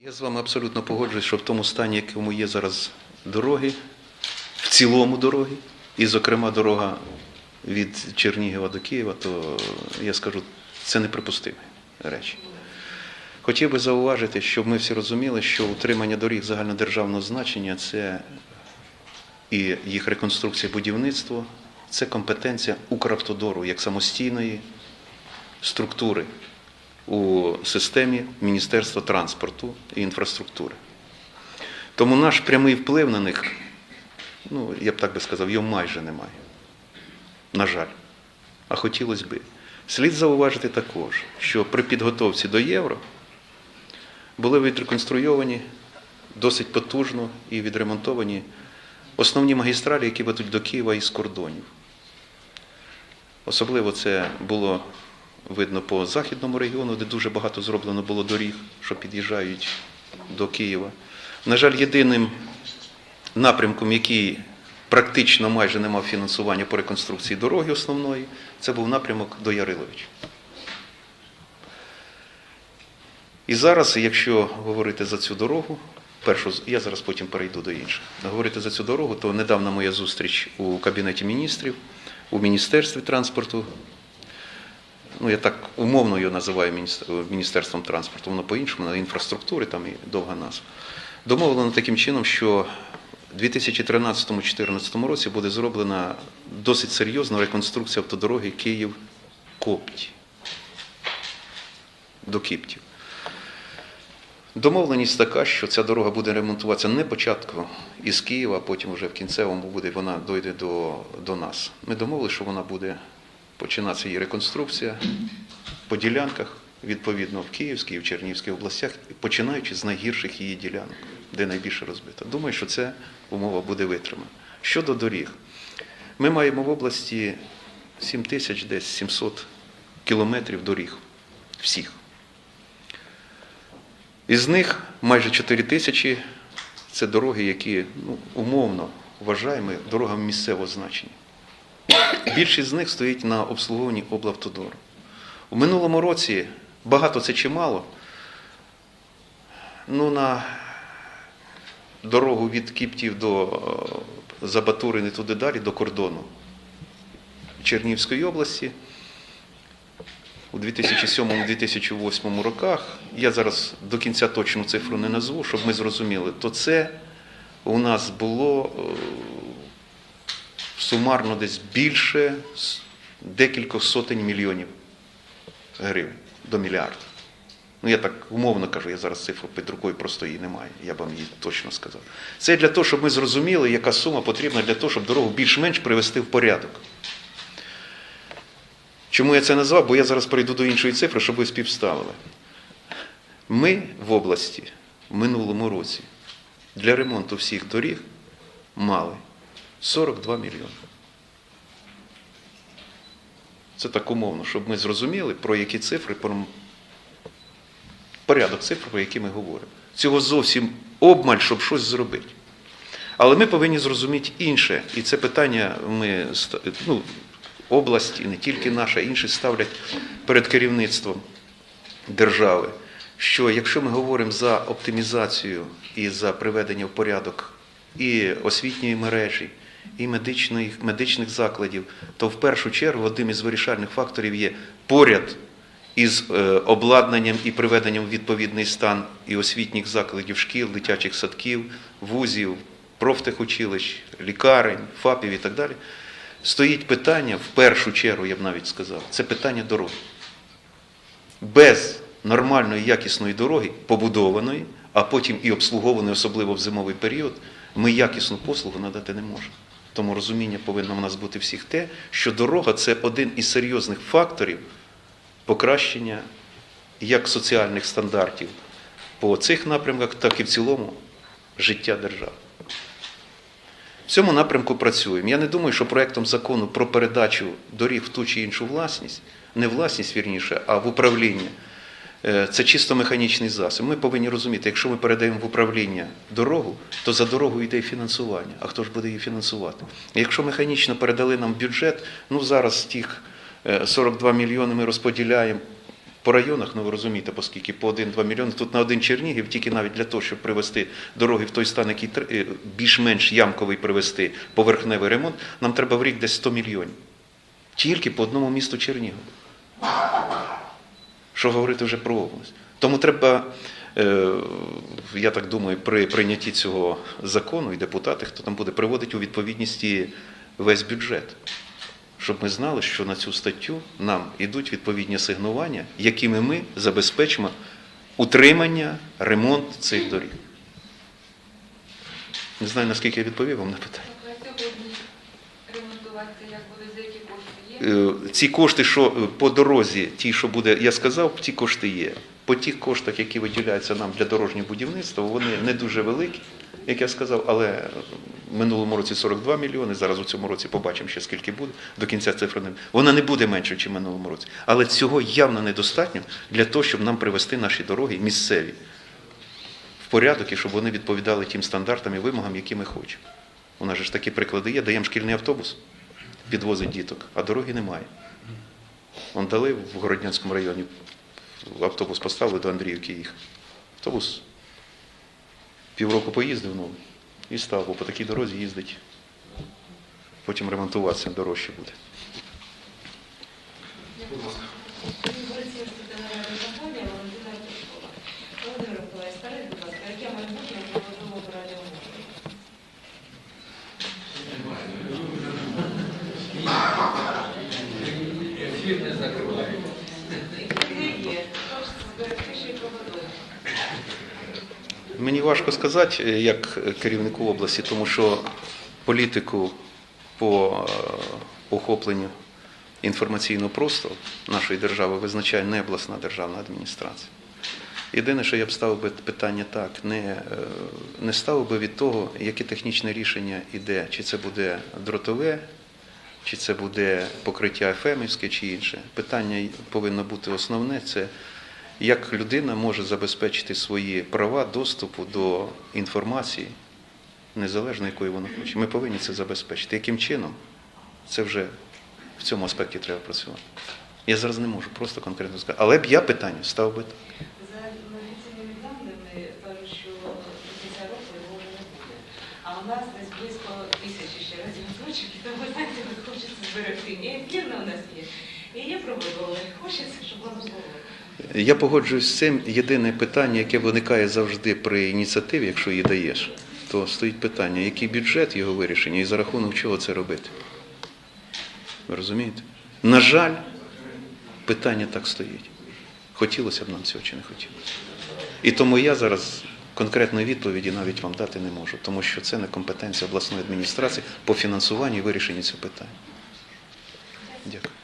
Я з вами абсолютно погоджуюсь, що в тому стані, якому є зараз дороги, в цілому дороги, і, зокрема, дорога від Чернігова до Києва, то я скажу, це неприпустимі речі. Хотів би зауважити, щоб ми всі розуміли, що утримання доріг загальнодержавного значення це і їх реконструкція будівництво це компетенція Укравтодору як самостійної структури у системі Міністерства транспорту і інфраструктури. Тому наш прямий вплив на них, ну, я б так би сказав, його майже немає. На жаль. А хотілося би. Слід зауважити також, що при підготовці до євро були відреконструйовані досить потужно і відремонтовані основні магістралі, які ведуть до Києва із кордонів. Особливо це було видно по західному регіону, де дуже багато зроблено було доріг, що під'їжджають до Києва. На жаль, єдиним напрямком, який практично майже не мав фінансування по реконструкції дороги основної, це був напрямок до Яриловича. І зараз, якщо говорити за цю дорогу, першу, я зараз потім перейду до інших. Говорити за цю дорогу, то недавно моя зустріч у Кабінеті міністрів, у Міністерстві транспорту. Ну, я так умовно його називаю Міністерством транспорту, воно по-іншому, на інфраструктури, там і довга назва. Домовлено таким чином, що у 2013-2014 році буде зроблена досить серйозна реконструкція автодороги Київ-Копті до Кіптів. Домовленість така, що ця дорога буде ремонтуватися не початку із Києва, а потім вже в кінцевому буде вона дойде до, до нас. Ми домовилися, що вона буде починатися її реконструкція по ділянках, відповідно, в Київській і в Чернігівській областях, починаючи з найгірших її ділянок, де найбільше розбито. Думаю, що ця умова буде витримана. Щодо доріг, ми маємо в області 7 тисяч десь 700 кілометрів доріг всіх. Із них майже 4 тисячі це дороги, які ну, умовно вважаємо дорогами місцевого значення. Більшість з них стоїть на обслуговуванні облавтодору. У минулому році багато це чи мало. Ну, на дорогу від Кіптів до е, Забатурини туди далі, до кордону Чернігівської області у 2007-2008 роках, я зараз до кінця точну цифру не назву, щоб ми зрозуміли, то це у нас було е, сумарно десь більше декількох сотень мільйонів гривень до мільярда. Ну, я так умовно кажу, я зараз цифру під рукою просто її немає, я вам її точно сказав. Це для того, щоб ми зрозуміли, яка сума потрібна для того, щоб дорогу більш-менш привести в порядок. Чому я це назвав? Бо я зараз перейду до іншої цифри, щоб ви співставили. Ми в області в минулому році для ремонту всіх доріг мали 42 мільйони. Це так умовно, щоб ми зрозуміли, про які цифри, про порядок цифр, про які ми говоримо. Цього зовсім обмаль, щоб щось зробити. Але ми повинні зрозуміти інше, і це питання ми ну, область, і не тільки наша, інші ставлять перед керівництвом держави. Що якщо ми говоримо за оптимізацію і за приведення в порядок і освітньої мережі, і медичних, медичних закладів, то в першу чергу одним із вирішальних факторів є поряд із е, обладнанням і приведенням в відповідний стан і освітніх закладів шкіл, дитячих садків, вузів, профтехучилищ, лікарень, ФАПів і так далі, стоїть питання, в першу чергу, я б навіть сказав, це питання дороги. Без нормальної якісної дороги, побудованої, а потім і обслугованої, особливо в зимовий період, ми якісну послугу надати не можемо. Тому розуміння повинно в нас бути всіх те, що дорога це один із серйозних факторів покращення як соціальних стандартів по цих напрямках, так і в цілому життя держави. В цьому напрямку працюємо. Я не думаю, що проектом закону про передачу доріг в ту чи іншу власність, не власність вірніше, а в управління. Е, Це чисто механічний засіб. Ми повинні розуміти, якщо ми передаємо в управління дорогу, то за дорогу йде фінансування. А хто ж буде її фінансувати? Якщо механічно передали нам бюджет, ну зараз тих е, 42 мільйони ми розподіляємо По районах, ну ви розумієте, оскільки по 1-2 мільйони, тут на один Чернігів, тільки навіть для того, щоб привести дороги в той стан, який е, більш-менш ямковий привести поверхневий ремонт, нам треба в рік десь 100 мільйонів. Тільки по одному місту Чернігова. Що говорити вже про область. Тому треба, е, я так думаю, при прийнятті цього закону і депутати, хто там буде, приводити у відповідність весь бюджет. Щоб ми знали, що на цю статтю нам йдуть відповідні асигнування, якими ми забезпечимо утримання, ремонт цих доріг. Не знаю, наскільки я відповів вам на питання. Тобто сьогодні ремонтувати як буде, за які кошти є? Е, Ці кошти, що е, по дорозі, ті, що буде, я сказав, ті кошти є. По тих коштах, які виділяються нам для дорожнього будівництва, вони не дуже великі, як я сказав, але в минулому році 42 мільйони, зараз у цьому році побачимо ще скільки буде, до кінця цифри не вона не буде менше, ніж в минулому році. Але цього явно недостатньо для того, щоб нам привести наші дороги місцеві в порядок і щоб вони відповідали тим стандартам і вимогам, які ми хочемо. У нас ж такі приклади є, даємо шкільний автобус, підвозить діток, а дороги немає. Он дали в Городнянському районі автобус поставили до Андріївки їх. Автобус півроку поїздив ну, і став, бо по такій дорозі їздить. Потім ремонтуватися дорожче буде. Мені важко сказати, е, як керівнику області, тому що політику по е, охопленню інформаційного простору нашої держави визначає не обласна державна адміністрація. Єдине, що я б ставив би питання так, не, е, не ставив би від того, яке технічне рішення йде, чи це буде дротове, чи це буде покриття ФМівське, чи інше. Питання повинно бути основне це як людина може забезпечити свої права доступу до інформації, незалежно якої вона хоче. Ми повинні це забезпечити. Яким чином? Це вже в цьому аспекті треба працювати. Я зараз не можу просто конкретно сказати. Але б я питання став би так. За офіційними даними кажуть, що року його не буде. А у нас десь близько тисячі ще разів точок, і тому знаєте, хочеться зберегти. І ефірне у нас є, і є проводове. Хочеться, щоб воно було. Я погоджуюсь з цим. Єдине питання, яке виникає завжди при ініціативі, якщо її даєш, то стоїть питання, який бюджет його вирішення і за рахунок чого це робити. Ви розумієте? На жаль, питання так стоїть. Хотілося б нам цього чи не хотілося. І тому я зараз конкретної відповіді навіть вам дати не можу, тому що це не компетенція обласної адміністрації по фінансуванню і вирішенню цього питання. Дякую.